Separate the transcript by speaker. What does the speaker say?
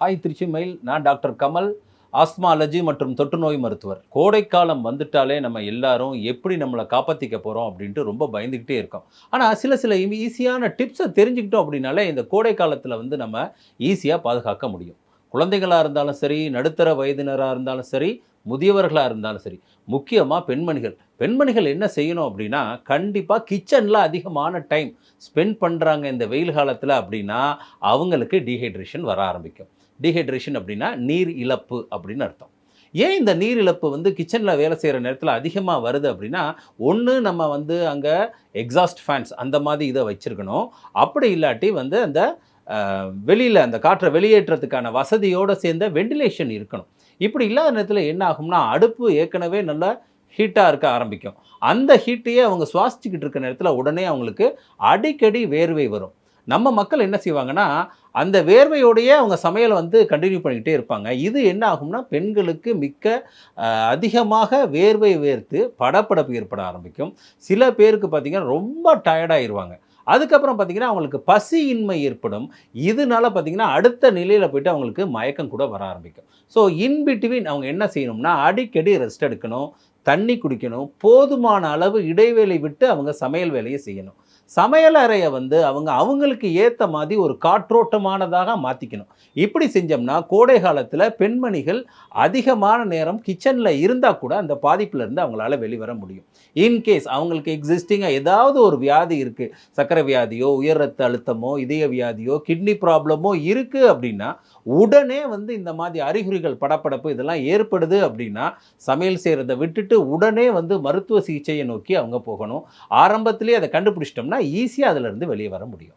Speaker 1: Hi Trichy மயில். நான் doctor Kamal asthma allergy மற்றும் தொற்றுநோய் மருத்துவர். கோடைக்காலம் வந்துட்டாலே நம்ம எல்லாரும் எப்படி நம்மளை காப்பாற்றிக்க போகிறோம் அப்படின்ட்டு ரொம்ப பயந்துக்கிட்டே இருக்கோம். ஆனால் சில சில ஈஸியான டிப்ஸை தெரிஞ்சுக்கிட்டோம் அப்படின்னாலே இந்த கோடை காலத்தில் வந்து நம்ம ஈஸியாக பாதுகாக்க முடியும். குழந்தைகளாக இருந்தாலும் சரி நடுத்தர வயதினராக இருந்தாலும் சரி முதியவர்களாக இருந்தாலும் சரி முக்கியமாக பெண்மணிகள். பெண்மணிகள் என்ன செய்யணும் அப்படின்னா கண்டிப்பாக கிச்சனில் அதிகமான டைம் ஸ்பெண்ட் பண்ணுறாங்க இந்த வெயில் காலத்தில் அப்படின்னா அவங்களுக்கு டீஹைட்ரேஷன் வர ஆரம்பிக்கும். டீஹைட்ரேஷன் அப்படின்னா நீர் இழப்பு அப்படின்னு அர்த்தம். ஏன் இந்த நீர் இழப்பு வந்து கிச்சனில் வேலை செய்கிற நேரத்தில் அதிகமாக வருது அப்படின்னா ஒன்று நம்ம வந்து அங்கே எக்ஸாஸ்ட் ஃபேன்ஸ் அந்த மாதிரி இதை வச்சுருக்கணும். அப்படி இல்லாட்டி வந்து அந்த வெளியில் அந்த காற்றை வெளியேற்றத்துக்கான வசதியோடு சேர்ந்த வெண்டிலேஷன் இருக்கணும். இப்படி இல்லாத நேரத்தில் என்ன ஆகும்னா அடுப்பு ஏற்கனவே நல்லா ஹீட்டாக இருக்க ஆரம்பிக்கும். அந்த ஹீட்டையே அவங்க சுவாசிச்சுக்கிட்டு இருக்க நேரத்தில் உடனே அவங்களுக்கு அடிக்கடி வேர்வை வரும். நம்ம மக்கள் என்ன செய்வாங்கன்னா அந்த வேர்வையோடையே அவங்க சமையலை வந்து கண்டினியூ பண்ணிக்கிட்டே இருப்பாங்க. இது என்ன ஆகும்னா பெண்களுக்கு மிக்க அதிகமாக வேர்வை வேர்த்து படப்படப்பு ஏற்பட ஆரம்பிக்கும். சில பேருக்கு பார்த்திங்கன்னா ரொம்ப டயர்டாகிடுவாங்க அதுக்கப்புறம் பார்த்திங்கன்னா அவங்களுக்கு பசியின்மை ஏற்படும். இதனால பார்த்திங்கன்னா அடுத்த நிலையில் போயிட்டு அவங்களுக்கு மயக்கம் கூட வர ஆரம்பிக்கும். ஸோ இன்பிட்வீன் அவங்க என்ன செய்யணும்னா அடிக்கடி ரெஸ்ட் எடுக்கணும். தண்ணி குடிக்கணும் போதுமான அளவு இடைவேளை விட்டு அவங்க சமையல் வேலையை செய்யணும். சமையல் அறையை வந்து அவங்க அவங்களுக்கு ஏற்ற மாதிரி ஒரு காற்றோட்டமானதாக மாற்றிக்கணும் இப்படி செஞ்சோம்னா கோடை காலத்தில் பெண்மணிகள் அதிகமான நேரம் கிச்சனில் இருந்தால் கூட அந்த பாதிப்புலேருந்து அவங்களால வெளிவர முடியும். இன்கேஸ் அவங்களுக்கு எக்ஸிஸ்டிங்காக ஏதாவது ஒரு வியாதி இருக்குது சக்கரை வியாதியோ உயர் ரத்த அழுத்தமோ இதய வியாதியோ கிட்னி ப்ராப்ளமோ இருக்குது அப்படின்னா உடனே வந்து இந்த மாதிரி அறிகுறிகள் படப்படப்பு இதெல்லாம் ஏற்படுது அப்படின்னா சமையல் செய்கிறத விட்டுட்டு உடனே வந்து மருத்துவ சிகிச்சையை நோக்கி அவங்க போகணும். ஆரம்பத்திலே அதை கண்டுபிடிச்சிட்டோம்னா ஈஸியாக அதிலிருந்து வெளியே வர முடியும்.